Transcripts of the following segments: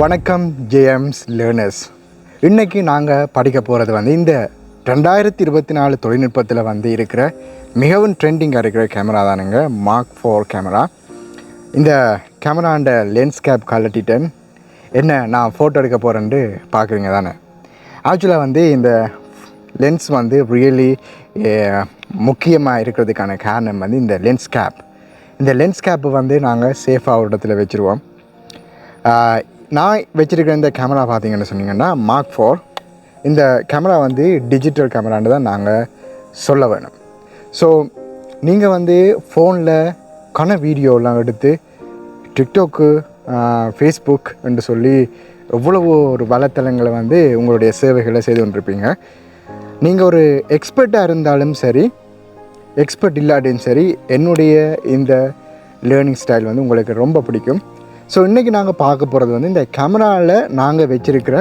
வணக்கம் ஜேஎம்ஸ் லேர்னர்ஸ் இன்றைக்கி நாங்கள் படிக்க போகிறது வந்து இந்த ரெண்டாயிரத்தி இருபத்தி நாலு தொழில்நுட்பத்தில் வந்து இருக்கிற மிகவும் ட்ரெண்டிங்காக இருக்கிற கேமரா தானுங்க மார்க் ஃபோர் கேமரா இந்த கேமராண்ட லென்ஸ் கேப் கலட்டிட்டேன் என்ன நான் ஃபோட்டோ எடுக்க போகிறேன்ட்டு பார்க்குறீங்க தானே. ஆக்சுவலாக வந்து இந்த லென்ஸ் வந்து ரியலி முக்கியமாக இருக்கிறதுக்கான காரணம் வந்து இந்த லென்ஸ் கேப் இந்த லென்ஸ் கேப்பு வந்து நாங்கள் சேஃபாக ஒரு இடத்துல வச்சுருவோம். நான் வச்சுருக்கிற இந்த கேமரா பார்த்தீங்கன்னு சொன்னீங்கன்னா மார்க் ஃபோர் இந்த கேமரா வந்து டிஜிட்டல் கேமரான்னு தான் நாங்கள் சொல்ல வேணும். ஸோ நீங்கள் வந்து ஃபோனில் கன வீடியோலாம் எடுத்து டிக்டாக்கு ஃபேஸ்புக் என்று சொல்லி எவ்வளவோ ஒரு வலைத்தளங்களை வந்து உங்களுடைய சேவைகளை செய்து கொண்டிருப்பீங்க. நீங்கள் ஒரு எக்ஸ்பர்ட்டாக இருந்தாலும் சரி எக்ஸ்பர்ட் இல்லாட்டியும் சரி என்னுடைய இந்த லேர்னிங் ஸ்டைல் வந்து உங்களுக்கு ரொம்ப பிடிக்கும். ஸோ இன்றைக்கி நாங்கள் பார்க்க போகிறது வந்து இந்த கேமராவில் நாங்கள் வச்சுருக்கிற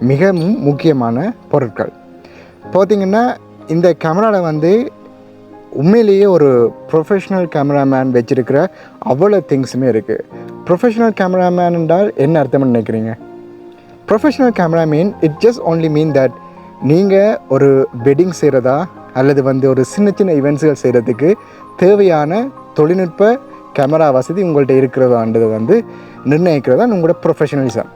மிக முக்கியமான பொருட்கள். பார்த்தீங்கன்னா இந்த கேமராவில் வந்து உண்மையிலேயே ஒரு ப்ரொஃபஷ்னல் கேமராமேன் வச்சுருக்கிற அவ்வளோ திங்ஸுமே இருக்குது ப்ரொஃபஷ்னல் கேமராமேன் என்றால் என்ன அர்த்தம்னு நினைக்கிறீங்க? Professional camera mean it just only mean that நீங்கள் ஒரு வெட்டிங் செய்கிறதா அல்லது வந்து ஒரு சின்ன சின்ன இவெண்ட்ஸுகள் செய்கிறதுக்கு தேவையான தொழில்நுட்ப கேமரா வசதி உங்கள்கிட்ட இருக்கிறதான்றது வந்து நிர்ணயிக்கிறது தான் உங்களோட ப்ரொஃபஷனலிசம்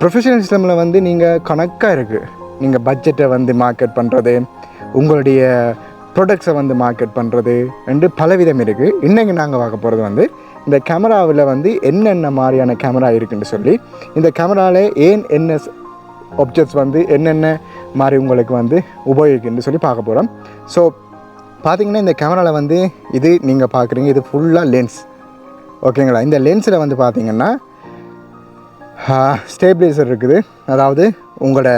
ப்ரொஃபஷனலிசமில் வந்து நீங்கள் கணக்காக இருக்குது நீங்கள் பட்ஜெட்டை வந்து மார்க்கெட் பண்ணுறது உங்களுடைய ப்ரொடக்ட்ஸை வந்து மார்க்கெட் பண்ணுறது ரெண்டு பலவிதம் இருக்குது இன்றைக்கி நாங்கள் பார்க்க போகிறது வந்து இந்த கேமராவில் வந்து என்னென்ன மாதிரியான கேமரா இருக்குதுன்னு சொல்லி இந்த கேமராவில் ஏன் என்ன ஆப்ஜெக்ட்ஸ் வந்து என்னென்ன மாதிரி உங்களுக்கு வந்து உபயோகிக்குன்னு சொல்லி பார்க்க போகிறோம் ஸோ பார்த்தீங்கன்னா இந்த கேமராவில் வந்து இது நீங்கள் பார்க்குறீங்க இது ஃபுல்லாக லென்ஸ் ஓகேங்களா? இந்த லென்ஸில் வந்து பார்த்தீங்கன்னா ஸ்டேபிளைசர் இருக்குது. அதாவது உங்களோட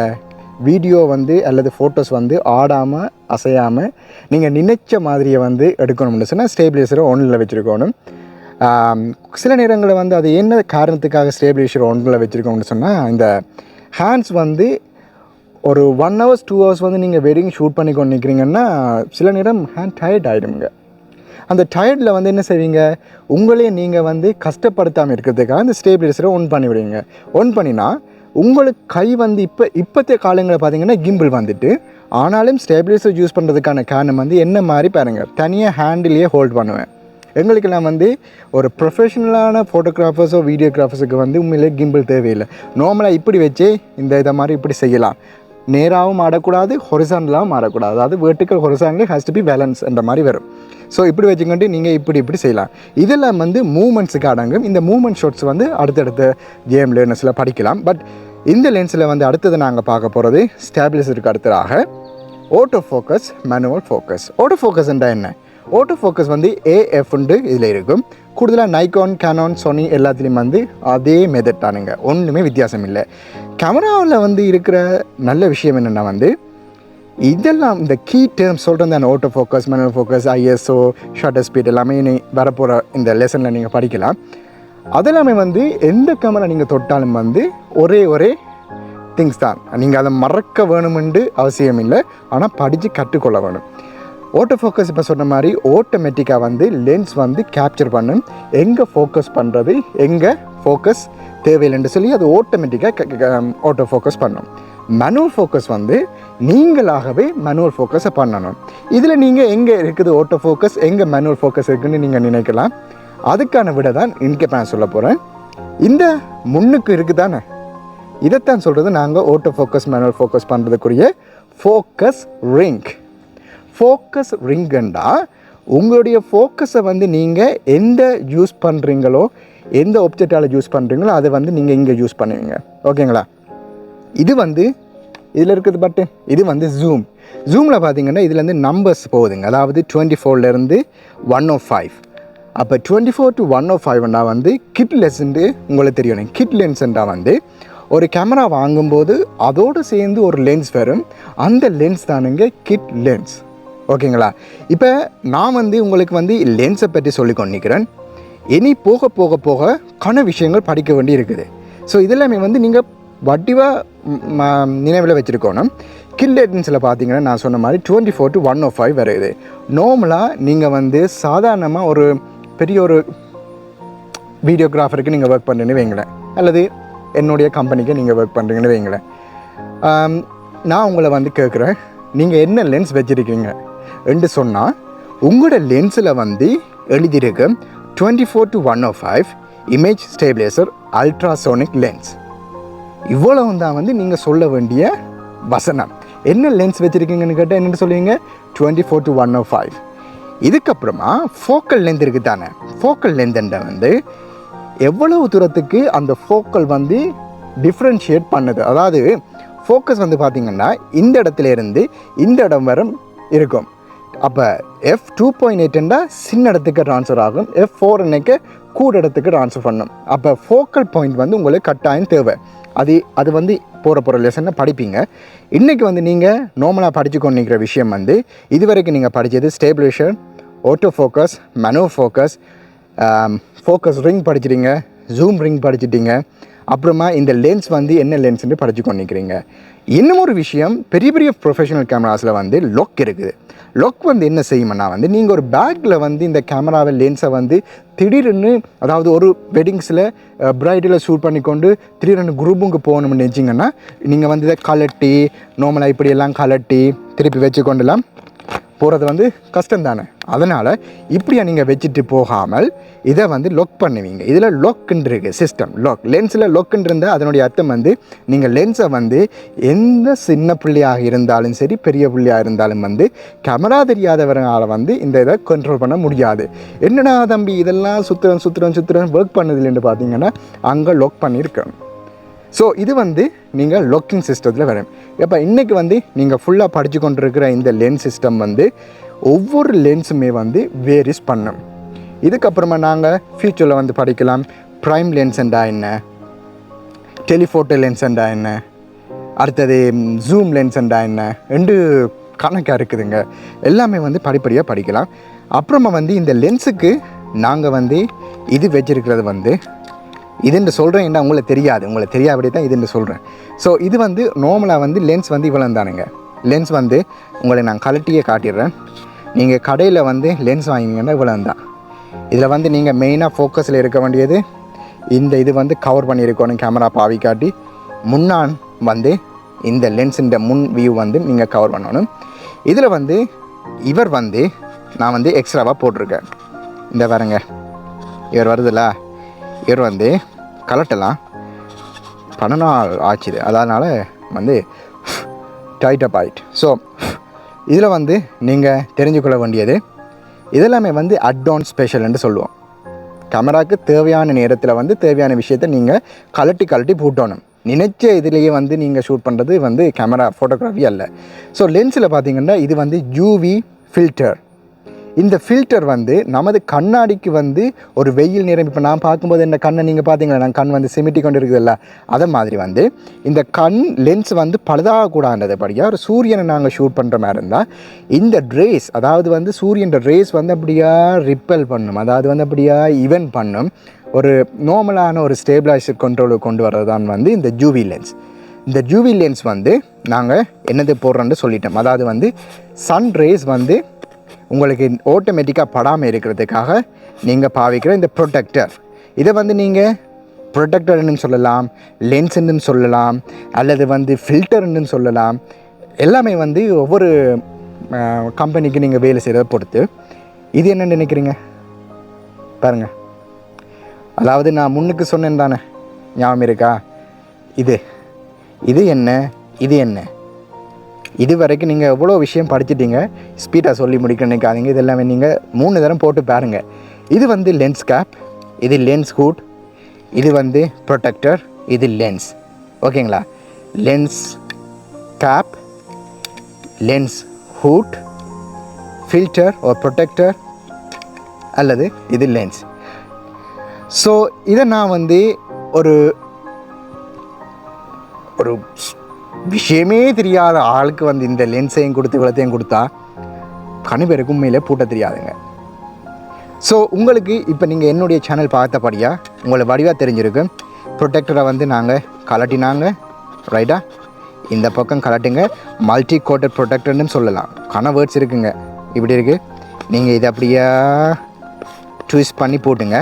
வீடியோ வந்து அல்லது ஃபோட்டோஸ் வந்து ஆடாமல் அசையாமல் நீங்கள் நினைச்ச மாதிரியை வந்து எடுக்கணும்னு சொன்னால் ஸ்டேபிளைசரை ஒன்றில் வச்சுருக்கணும். சில நேரங்களில் வந்து அது என்ன காரணத்துக்காக ஸ்டேபிளைசர் ஒன்றில் வச்சுருக்கோம்னு சொன்னால் இந்த ஹேண்ட்ஸ் வந்து ஒரு ஒன் ஹவர்ஸ் டூ ஹவர்ஸ் வந்து நீங்கள் வெட்டிங் ஷூட் பண்ணி கொண்டு நிற்கிறீங்கன்னா சில நேரம் ஹேண்ட் டயர்ட் ஆகிடுங்க அந்த டயர்டில் வந்து என்ன செய்வீங்க? உங்களையே நீங்கள் வந்து கஷ்டப்படுத்தாமல் இருக்கிறதுக்காக அந்த ஸ்டேபிளைசரை ஒன் பண்ணி விடுவீங்க. ஒன் பண்ணினா உங்களுக்கு கை வந்து இப்போ இப்போத்தைய காலங்களில் பார்த்தீங்கன்னா கிம்பிள் வந்துட்டு ஆனாலும் ஸ்டேபிளைசர் யூஸ் பண்ணுறதுக்கான காரணம் வந்து என்ன மாதிரி பாருங்கள் தனியாக ஹேண்டிலேயே ஹோல்ட் பண்ணுவேன். எங்களுக்கெல்லாம் வந்து ஒரு ப்ரொஃபஷனலான ஃபோட்டோகிராஃபர்ஸோ வீடியோகிராஃபர்ஸுக்கு வந்து உண்மையிலே கிம்பிள் தேவையில்லை. நார்மலாக இப்படி வச்சு இந்த இதை மாதிரி இப்படி செய்யலாம். நேராகவும் ஆடக்கூடாது ஹொரிசாண்டலாகவும் ஆடக்கூடாது அதாவது vertical horizontal has to be balance என்ற மாதிரி வரும். ஸோ இப்படி வச்சுக்கிட்டு நீங்கள் இப்படி இப்படி செய்யலாம். இதெல்லாம் வந்து மூமெண்ட்ஸுக்கு அடங்கும். இந்த மூமெண்ட் ஷாட்ஸ் வந்து அடுத்தடுத்த கேம் லேர்னஸில் படிக்கலாம். பட் இந்த லென்ஸில் வந்து அடுத்தது நாங்கள் பார்க்க போகிறது ஸ்டாபிளைசருக்கு அடுத்ததாக auto focus manual focus auto ஃபோக்கஸ்ன்றா என்ன? ஓட்டோ ஃபோக்கஸ் வந்து ஏஎஃப்ண்டு இதில் இருக்கும். கூடுதலாக நைகான் கேனான் சோனி எல்லாத்துலேயும் வந்து அதே மெதட்டானுங்க தானுங்க. ஒன்றுமே வித்தியாசம் இல்லை கேமராவில் வந்து இருக்கிற நல்ல விஷயம் என்னென்னா வந்து இதெல்லாம் இந்த கீ டேர்ம் சொல்கிறது அந்த auto focus manual focus ISO shutter speed எல்லாமே நீ வரப்போகிற இந்த லெசனில் நீங்கள் படிக்கலாம். அதெல்லாமே வந்து எந்த கேமரா நீங்கள் தொட்டாலும் வந்து ஒரே ஒரே திங்ஸ் தான். நீங்கள் அதை மறக்க வேணுமென்று அவசியம் இல்லை ஆனால் படித்து கற்றுக்கொள்ள வேணும். ஓட்டோ ஃபோக்கஸ் இப்போ சொன்ன மாதிரி ஆட்டோமேட்டிக்காக வந்து லென்ஸ் வந்து கேப்சர் பண்ணும். எங்கே ஃபோக்கஸ் பண்ணுறது எங்கே ஃபோக்கஸ் தேவையில்லைன்னு சொல்லி அது ஆட்டோமேட்டிக்காக ஆட்டோ ஃபோக்கஸ் பண்ணும். மனுவல் ஃபோக்கஸ் வந்து நீங்களாகவே மனுவல் ஃபோக்கஸை பண்ணணும். இதில் நீங்கள் எங்கே இருக்குது ஆட்டோ ஃபோக்கஸ் எங்கே மேனுவல் ஃபோக்கஸ் இருக்குன்னு நீங்கள் நினைக்கலாம். அதுக்கான விட தான் இன்றைக்கி நான் சொல்ல போகிறேன் இந்த முன்னுக்கு இருக்குது தானே இதைத்தான் சொல்கிறது நாங்கள் ஆட்டோ ஃபோக்கஸ் மேனுவல் ஃபோக்கஸ் பண்ணுறதுக்குரிய ஃபோக்கஸ் ரிங்க் ஃபோக்கஸ் ரிங்குண்டா உங்களுடைய ஃபோக்கஸை வந்து நீங்கள் எந்த யூஸ் பண்ணுறீங்களோ எந்த ஒப்ஜெக்டால் யூஸ் பண்ணுறீங்களோ அதை வந்து நீங்கள் இங்கே யூஸ் பண்ணுவீங்க. ஓகேங்களா இது வந்து இதில் இருக்கிறது பட்டு. இது வந்து ஜூம் ஜூமில் பார்த்தீங்கன்னா இதுலேருந்து நம்பர்ஸ் போகுதுங்க. அதாவது டுவெண்ட்டி ஃபோர்லேருந்து ஒன் ஓ ஃபைவ் அப்போ twenty four to one o ஃபைவ்னா வந்து கிட் லென்ஸுண்டு உங்களுக்கு தெரியணும் கிட் லென்ஸுண்டா வந்து ஒரு கேமரா வாங்கும்போது அதோடு சேர்ந்து ஒரு லென்ஸ் வரும். அந்த லென்ஸ் தானுங்க கிட் லென்ஸ் ஓகேங்களா? இப்போ நான் வந்து உங்களுக்கு வந்து லென்ஸை பற்றி சொல்லி கொண்டிருக்கிறேன். இனி போக போக போக கன விஷயங்கள் படிக்க வேண்டி இருக்குது. ஸோ இதெல்லாமே வந்து நீங்கள் வட்டிவாக நினைவில் வச்சுருக்கணும். கில்லென்ஸில் பார்த்தீங்கன்னா நான் சொன்ன மாதிரி twenty four to one o five வருது நார்மலாக நீங்கள் வந்து சாதாரணமாக ஒரு பெரிய ஒரு வீடியோகிராஃபருக்கு நீங்கள் ஒர்க் பண்ணுறேன்னு வைங்களேன். அல்லது என்னுடைய கம்பெனிக்கு நீங்கள் ஒர்க் பண்ணுறீங்கன்னு வைங்களேன். நான் உங்களை வந்து கேட்குறேன். நீங்கள் என்ன லென்ஸ் வச்சுருக்கீங்க? என்று சொன்னால் உங்களோட லென்ஸில் வந்து எழுதியிருக்கு twenty four to one o five image stabiliser ultrasonic lens இவ்வளவு தான் வந்து நீங்கள் சொல்ல வேண்டிய வசனம். என்ன லென்ஸ் வச்சுருக்கீங்கன்னு கேட்டால் என்னென்னு சொல்லுவீங்க? Twenty four to one o five இதுக்கப்புறமா ஃபோக்கல் லென்த் இருக்குது தானே. ஃபோக்கல் லென்த்ன்ற வந்து எவ்வளவு தூரத்துக்கு அந்த ஃபோக்கல் வந்து டிஃப்ரென்ஷியேட் பண்ணுது? அதாவது ஃபோக்கஸ் வந்து பார்த்திங்கன்னா இந்த இடத்துல இருந்து இந்த இடம் வரை இருக்கும். அப்போ எஃப் டூ பாயிண்ட் எயிட்டுண்டா சின்ன இடத்துக்கு ட்ரான்ஸ்ஃபர் ஆகும். எஃப் ஃபோர் என்னைக்கு கூட இடத்துக்கு ட்ரான்ஸ்ஃபர் பண்ணும். அப்போ ஃபோக்கல் பாயிண்ட் வந்து உங்களுக்கு கட்டாயம் தேவை. அது அது வந்து போகிற போகிற லெசனை படிப்பீங்க. இன்றைக்கி வந்து நீங்கள் நார்மலாக படித்து கொண்டிருக்கிற விஷயம் வந்து இதுவரைக்கும் நீங்கள் படித்தது stabilisation auto focus manual focus focus ring படிச்சிட்டிங்க zoom ring படிச்சிட்டிங்க. அப்புறமா இந்த லென்ஸ் வந்து என்ன லென்ஸ்ன்னு படித்து கொண்டிருக்கிறீங்க இன்னும் ஒரு விஷயம் பெரிய பெரிய ப்ரொஃபஷனல் கேமராஸில் வந்து லொக் இருக்குது. லொக் வந்து என்ன செய்யும்னா வந்து நீங்கள் ஒரு பேக்கில் வந்து இந்த கேமராவை லென்ஸை வந்து திடீர்னு அதாவது ஒரு வெட்டிங்ஸில் பிரைடில் ஷூட் பண்ணிக்கொண்டு திடீர்னு குரூப்புக்கு போகணும்னு நினச்சிங்கன்னா நீங்கள் வந்து இதை கலட்டி நார்மலாக இப்படியெல்லாம் கலட்டி திருப்பி வச்சுக்கொண்டுலாம் போகிறது வந்து கஷ்டம் தானே அதனால் இப்படியா நீங்கள் வச்சுட்டு போகாமல் இதை வந்து லொக் பண்ணுவீங்க. இதில் லொக்குன்னு இருக்குது சிஸ்டம் லொக் லென்ஸில் லொக்குன்னு இருந்தால் அதனுடைய அர்த்தம் வந்து நீங்கள் லென்ஸை வந்து எந்த சின்ன புள்ளியாக இருந்தாலும் சரி பெரிய புள்ளியாக இருந்தாலும் வந்து கேமரா தெரியாதவரால் வந்து இந்த இதை கண்ட்ரோல் பண்ண முடியாது. என்னடா தம்பி இதெல்லாம் சுத்திரம் சுத்திரம் சுத்திரம் ஒர்க் பண்ணுதில்லைன்னு பார்த்தீங்கன்னா அங்கே லொக் பண்ணியிருக்கணும். ஸோ இது வந்து நீங்கள் லொக்கிங் சிஸ்டத்தில் வரும். இப்போ இன்றைக்கி வந்து நீங்கள் ஃபுல்லாக படித்து கொண்டிருக்கிற இந்த லென்ஸ் சிஸ்டம் வந்து ஒவ்வொரு லென்ஸுமே வந்து வேரிஸ் பண்ணும். இதுக்கப்புறமா நாங்கள் ஃப்யூச்சரில் வந்து படிக்கலாம். ப்ரைம் லென்ஸ்ண்டா என்ன? டெலிஃபோட்டோ லென்ஸ்ண்டா என்ன? அடுத்தது ஜூம் லென்ஸ்ண்டா என்ன? ரெண்டு கணக்காக இருக்குதுங்க. எல்லாமே வந்து படிப்படியாக படிக்கலாம். அப்புறமா வந்து இந்த லென்ஸுக்கு நாங்கள் வந்து இது வச்சிருக்கிறது வந்து இதுன்னு சொல்கிறேன் என்ன உங்களுக்கு தெரியாது. உங்களுக்கு தெரியாதபடி தான் இதுன்னு சொல்கிறேன் ஸோ இது வந்து நார்மலாக வந்து லென்ஸ் வந்து இவ்வளோ தானுங்க லென்ஸ் வந்து உங்களை நான் கலட்டியே காட்டிடுறேன். நீங்கள் கடையில் வந்து லென்ஸ் வாங்கிங்கன்னா இவ்வளோ தான் இதில் வந்து நீங்கள் மெயினாக ஃபோக்கஸில் இருக்க வேண்டியது இந்த இது வந்து கவர் பண்ணியிருக்கணும் கேமரா பாவி காட்டி. முன்னான் வந்து இந்த லென்ஸுன்ற முன் வியூ வந்து நீங்கள் கவர் பண்ணணும். இதில் வந்து இவர் வந்து நான் வந்து எக்ஸ்ட்ராவாக போட்டிருக்கேன். இந்த பாருங்க. இவர் வருதுல்ல? இவர் வந்து கலட்டலாம். பன்னெண்டு நாள் ஆச்சுது. அதனால் வந்து டைட்டப் ஆயிட் ஸோ இதில் வந்து நீங்கள் தெரிஞ்சுக்கொள்ள வேண்டியது இதெல்லாமே வந்து அட்வான்ஸ் ஸ்பெஷல்னு சொல்லுவோம். கேமராக்கு தேவையான நேரத்தில் வந்து தேவையான விஷயத்தை நீங்கள் கலட்டி கலட்டி பூட்டணும் நினைச்ச இதுலேயே வந்து நீங்கள் ஷூட் பண்ணுறது வந்து கேமரா ஃபோட்டோகிராஃபி அல்ல. ஸோ லென்ஸில் பார்த்தீங்கன்னா இது வந்து யூவி ஃபில்டர் இந்த ஃபில்டர் வந்து நமது கண்ணாடிக்கு வந்து ஒரு வெயில் நிறம் இப்போ நான் பார்க்கும்போது என்ன கண்ணை நீங்கள் பார்த்தீங்களா? நான் கண் வந்து சிமிட்டி கொண்டு இருக்குதுல்ல அதை மாதிரி வந்து இந்த கண் லென்ஸ் வந்து பழுதாகக்கூடாதுன்றதுபடியாக ஒரு சூரியனை நாங்கள் ஷூட் பண்ணுற மாதிரி இருந்தால் இந்த ரேஸ் அதாவது வந்து சூரியன் ரேஸ் வந்து அப்படியா ரிப்பல் பண்ணும் அதாவது வந்து அப்படியா இவன் பண்ணும் ஒரு நார்மலான ஒரு ஸ்டேபிளைசர் கண்ட்ரோலுக்கு கொண்டு வர்றது தான் வந்து இந்த ஜூவி லென்ஸ் இந்த ஜூவி லென்ஸ் வந்து நாங்கள் என்னது போடுறோன்னு சொல்லிட்டோம். அதாவது வந்து சன் ரேஸ் வந்து உங்களுக்கு ஆட்டோமேட்டிக்காக படாமல் இருக்கிறதுக்காக நீங்கள் பாவிக்கிற இந்த ப்ரொடெக்டர் இதை வந்து நீங்கள் ப்ரொடெக்டர்னு சொல்லலாம் லென்ஸுன்னு சொல்லலாம் அல்லது வந்து ஃபில்டர்னு சொல்லலாம். எல்லாமே வந்து ஒவ்வொரு கம்பெனிக்கு நீங்கள் வேலை செய்கிறத பொறுத்து. இது என்ன நினைக்கிறீங்க? பாருங்கள் அதாவது நான் முன்னுக்கு சொன்னேன் தானே? ஞாபகம் இருக்கா? இது. இது என்ன? இது என்ன? இது வரைக்கும் நீங்கள் எவ்வளோ விஷயம் படிச்சிட்டீங்க? ஸ்பீடாக சொல்லி முடிக்க நினைக்காதீங்க. இது எல்லாமே நீங்கள் மூணு தரம் போட்டு பாருங்கள் இது வந்து லென்ஸ் கேப் இது லென்ஸ் ஹூட் இது வந்து ப்ரொடெக்டர் இது லென்ஸ் ஓகேங்களா lens cap lens hood filter ஒரு ப்ரொடெக்டர் அல்லது இது லென்ஸ் ஸோ இதை நான் வந்து ஒரு ஒரு விஷயமே தெரியாத ஆளுக்கு வந்து இந்த லென்ஸையும் கொடுத்து இவ்வளோத்தையும் கொடுத்தா கணி பேருக்கு உண்மையிலே பூட்ட தெரியாதுங்க. ஸோ உங்களுக்கு இப்போ நீங்கள் என்னுடைய சேனல் பார்த்தபடியாக உங்களை வடிவாக தெரிஞ்சிருக்கு. ப்ரொடெக்டரை வந்து நாங்கள் கலட்டினாங்க ரைட்டா இந்த பக்கம் கலட்டுங்க மல்டி கோட்டட் ப்ரொடெக்டர்னு சொல்லலாம். கன வேர்ட்ஸ் இருக்குங்க. இப்படி இருக்குது நீங்கள் இதை அப்படியே சூஸ் பண்ணி போட்டுங்க.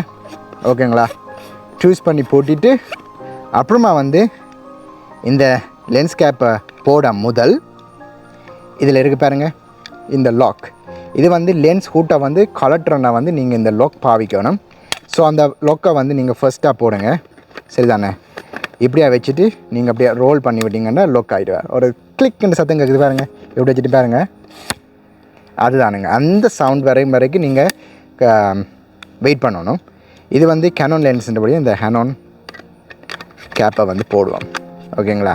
ஓகேங்களா சூஸ் பண்ணி போட்டுட்டு அப்புறமா வந்து இந்த லென்ஸ் கேப்பை போட முதல். இதில் இருக்கு பாருங்க இந்த லாக் இது வந்து லென்ஸ் ஹூட்டை வந்து கலட்டுறனா வந்து நீங்கள் இந்த லாக் பாவிக்கணும். ஸோ அந்த லாக்கை வந்து நீங்கள் ஃபர்ஸ்ட்டாக போடுங்க. சரிதானே? இப்படியா வச்சுட்டு நீங்கள் அப்படியே ரோல் பண்ணி விட்டிங்கன்னா லொக் ஆகிடுவார் ஒரு கிளிக்னு சத்தம் கேட்குது பாருங்கள் இப்படி வச்சுட்டு பாருங்கள் அதுதானுங்க. அந்த சவுண்ட் வரையும் வரைக்கும் நீங்கள் வெயிட் பண்ணணும். இது வந்து கேனோன் லென்ஸுன்றபடி இந்த ஹேனோன் கேப்பை வந்து போடுவோம். ஓகேங்களா?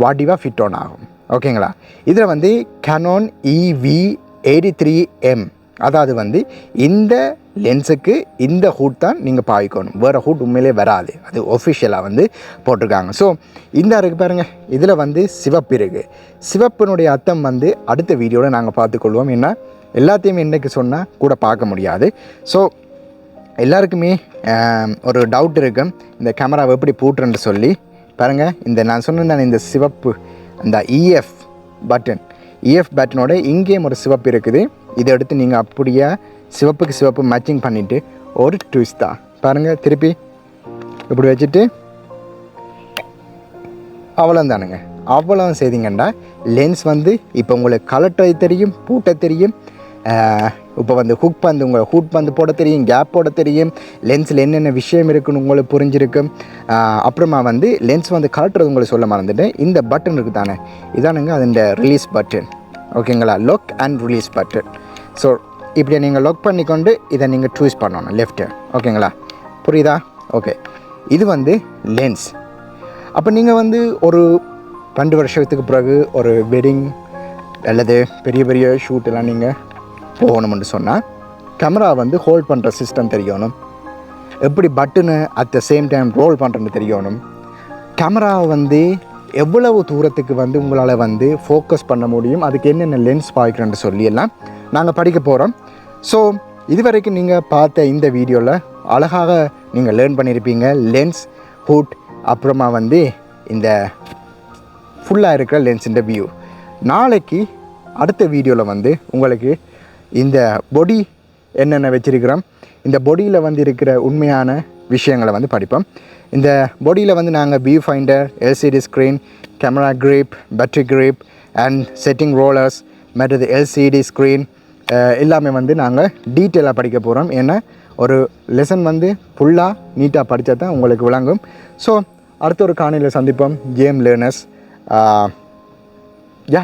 வாடிவாக ஃபிட் ஆன் ஆகும் ஓகேங்களா இதில் வந்து Canon EV eighty three M அதாவது வந்து இந்த லென்ஸுக்கு இந்த ஹூட் தான் நீங்கள் பாய்க்கணும் வேறு ஹூட் உண்மையிலே வராது. அது ஒஃபிஷியலாக வந்து போட்டிருக்காங்க. ஸோ இந்த இருக்குது பாருங்கள் இதில் வந்து சிவப்பு இருக்குது சிவப்பினுடைய அர்த்தம் வந்து அடுத்த வீடியோவில் நாங்கள் பார்த்துக்கொள்வோம். ஏன்னா எல்லாத்தையும் இன்றைக்கு சொன்னால் கூட பார்க்க முடியாது. ஸோ எல்லாருக்குமே ஒரு டவுட் இருக்கும் இந்த கேமராவை எப்படி பூட்டுறேன்னு சொல்லி பாருங்கள் இந்த நான் சொன்னேன் இந்த சிவப்பு அந்த இஎஃப் பட்டன் இஎஃப் பட்டனோட இங்கேயும் ஒரு சிவப்பு இருக்குது. இதை எடுத்து நீங்கள் அப்படியே சிவப்புக்கு சிவப்பு மேட்சிங் பண்ணிவிட்டு ஒரு ட்விஸ்ட் தான் பாருங்கள் திருப்பி இப்படி வச்சுட்டு அவ்வளோ தானுங்க அவ்வளோ செய்திங்கண்டா லென்ஸ் வந்து இப்போ உங்களுக்கு கலட்டை தெரியும் பூட்டை தெரியும் இப்போ வந்து ஹுக் பந்து உங்களை ஹூட் பந்து போட தெரியும் கேப் போட தெரியும் லென்ஸில் என்னென்ன விஷயம் இருக்குன்னு உங்களுக்கு புரிஞ்சிருக்கும் அப்புறமா வந்து லென்ஸ் வந்து கலட்டுறது உங்களுக்கு சொல்ல மறந்துட்டேன். இந்த பட்டன் இருக்குது தானே? இதானுங்க அது இந்த ரிலீஸ் பட்டன் ஓகேங்களா lock and release button so இப்படி நீங்கள் லொக் பண்ணிக்கொண்டு இதை நீங்கள் சூஸ் பண்ணணும் லெஃப்ட்டு ஓகேங்களா புரியுதா? ஓகே இது வந்து லென்ஸ் அப்போ நீங்கள் வந்து ஒரு ரெண்டு வருஷத்துக்கு பிறகு ஒரு வெட்டிங் அல்லது பெரிய பெரிய ஷூட்டெல்லாம் நீங்கள் போகணும்னு சொன்னால் கேமரா வந்து ஹோல்ட் பண்ணுற சிஸ்டம் தெரியணும். எப்படி button at the same time roll பண்ணுறன்னு தெரியணும். கேமரா வந்து எவ்வளவு தூரத்துக்கு வந்து உங்களால் வந்து ஃபோக்கஸ் பண்ண முடியும் அதுக்கு என்னென்ன லென்ஸ் பாய்க்கிறேன்னு சொல்லியெல்லாம் நாங்கள் படிக்க போகிறோம் ஸோ இதுவரைக்கும் நீங்கள் பார்த்த இந்த வீடியோவில் அழகாக நீங்கள் லேர்ன் பண்ணியிருப்பீங்க லென்ஸ் ஹூட் அப்புறமா வந்து இந்த ஃபுல்லாக இருக்கிற லென்ஸின் வியூ நாளைக்கு அடுத்த வீடியோவில் வந்து உங்களுக்கு இந்த பொடி என்னென்ன வச்சுருக்கிறோம்? இந்த பொடியில் வந்து இருக்கிற உண்மையான விஷயங்களை வந்து படிப்போம். இந்த பொடியில் வந்து நாங்கள் view finder LCD screen camera grip battery grip and setting rollers மற்றது எல்சிடி ஸ்க்ரீன் எல்லாமே வந்து நாங்கள் டீட்டெயிலாக படிக்க போகிறோம் ஏன்னா ஒரு லெசன் வந்து ஃபுல்லாக நீட்டாக படித்தா தான் உங்களுக்கு விளங்கும். ஸோ அடுத்த ஒரு காணியில் சந்திப்போம். கேம் லேர்னர்ஸ் யா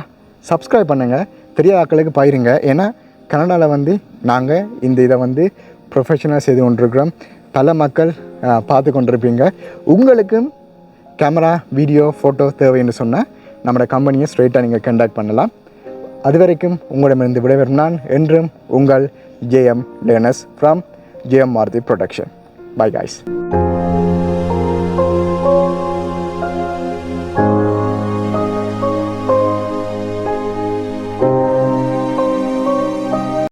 சப்ஸ்கிரைப் பண்ணுங்கள் தெரியாத ஆக்களுக்கு பயிருங்க. ஏன்னா கனடாவில் வந்து நாங்கள் இந்த இதை வந்து ப்ரொஃபஷனலாக செய்து கொண்டிருக்கிறோம். பல மக்கள் பார்த்து கொண்டிருப்பீங்க. உங்களுக்கும் கேமரா வீடியோ ஃபோட்டோ தேவைன்னு சொன்னால் நம்மளோட கம்பெனியை ஸ்ட்ரெயிட்டாக நீங்கள் கண்டாக்ட் பண்ணலாம். அது வரைக்கும் உங்களிடமிருந்து விடைபெறும் நான் என்றும் உங்கள் JM lanes from JM Maruti production bye guys